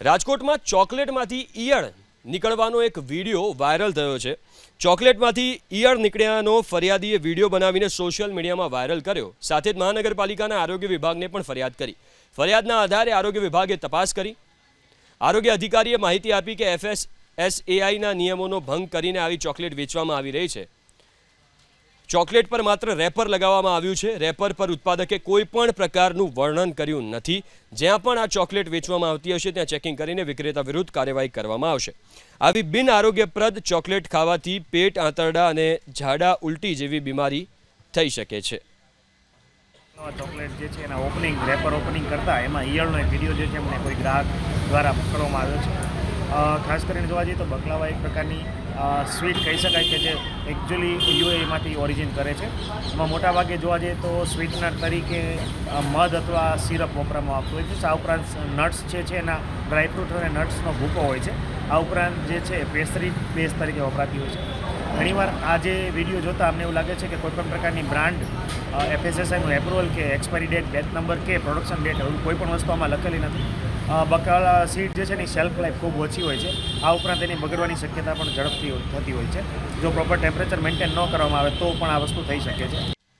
રાજકોટમાં ચોકલેટમાંથી ઈયળ નીકળવાનો એક વીડિયો વાયરલ થયો છે. ચોકલેટમાંથી ઈયળ નીકળ્યાનો ફરિયાદીએ વીડિયો બનાવીને સોશિયલ મીડિયામાં વાયરલ કર્યો. સાથે જ મહાનગરપાલિકાના આરોગ્ય વિભાગને પણ ફરિયાદ કરી. ફરિયાદના આધારે આરોગ્ય વિભાગે તપાસ કરી. આરોગ્ય અધિકારીએ માહિતી આપી કે એફએસ એસએઆઈના નિયમોનો ભંગ કરીને આવી ચોકલેટ વેચવામાં આવી રહી છે. ચોકલેટ પર માત્ર રેપર લગાવવામાં આવ્યું છે. રેપર પર ઉત્પાદકે કોઈ પણ પ્રકારનું વર્ણન કર્યું નથી. જ્યાં પણ આ ચોકલેટ વેચવામાં આવતી હશે, ત્યાં ચેકિંગ કરીને વિક્રેતા વિરુદ્ધ કાર્યવાહી કરવામાં આવશે. આવી બિન આરોગ્યપ્રદ ચોકલેટ ખાવાથી પેટ આંતરડા અને ઝાડા ઉલટી જેવી બીમારી થઈ શકે છે. ચોકલેટ જે છે એના ઓપનિંગ રેપર ઓપનિંગ કરતા, એમાં ઈયળનો એક વીડિયો જે છે મને કોઈ ગ્રાહક દ્વારા કરવામાં આવ્યો છે. ખાસ કરીને જોવા જઈએ તો બકલાવા એક પ્રકારની સ્વીટ કહી શકાય કે જે એકચ્યુઅલી યુએમાંથી ઓરિજિન કરે છે. એમાં મોટાભાગે જોવા જઈએ તો સ્વીટનર તરીકે મધ અથવા સિરપ વાપરવામાં આવતું હોય છે. આ ઉપરાંત નટ્સ જે છે એના ડ્રાયફ્રૂટ અને નટ્સનો ભૂકો હોય છે. આ ઉપરાંત જે છે પેસ્ટ્રી બેઝ તરીકે વપરાતી હોય છે. ઘણીવાર આ જે વીડિયો જોતાં અમને એવું લાગે છે કે કોઈપણ પ્રકારની બ્રાન્ડ એફએસએસઆઈનું એપ્રુવલ કે એક્સપાયરી ડેટ બેચ નંબર કે પ્રોડક્શન ડેટ એવું કોઈ પણ વસ્તુ આમાં લખેલી નથી. બકાલા સીડ જે છે એની શેલ્ફ લાઈફ ખૂબ ઓછી હોય છે. આ ઉપરાંત એની બગડવાની શક્યતા પણ ઝડપથી થતી હોય છે. જો પ્રોપર ટેમ્પરેચર મેન્ટેન ન કરવામાં આવે તો પણ આ વસ્તુ થઈ શકે છે.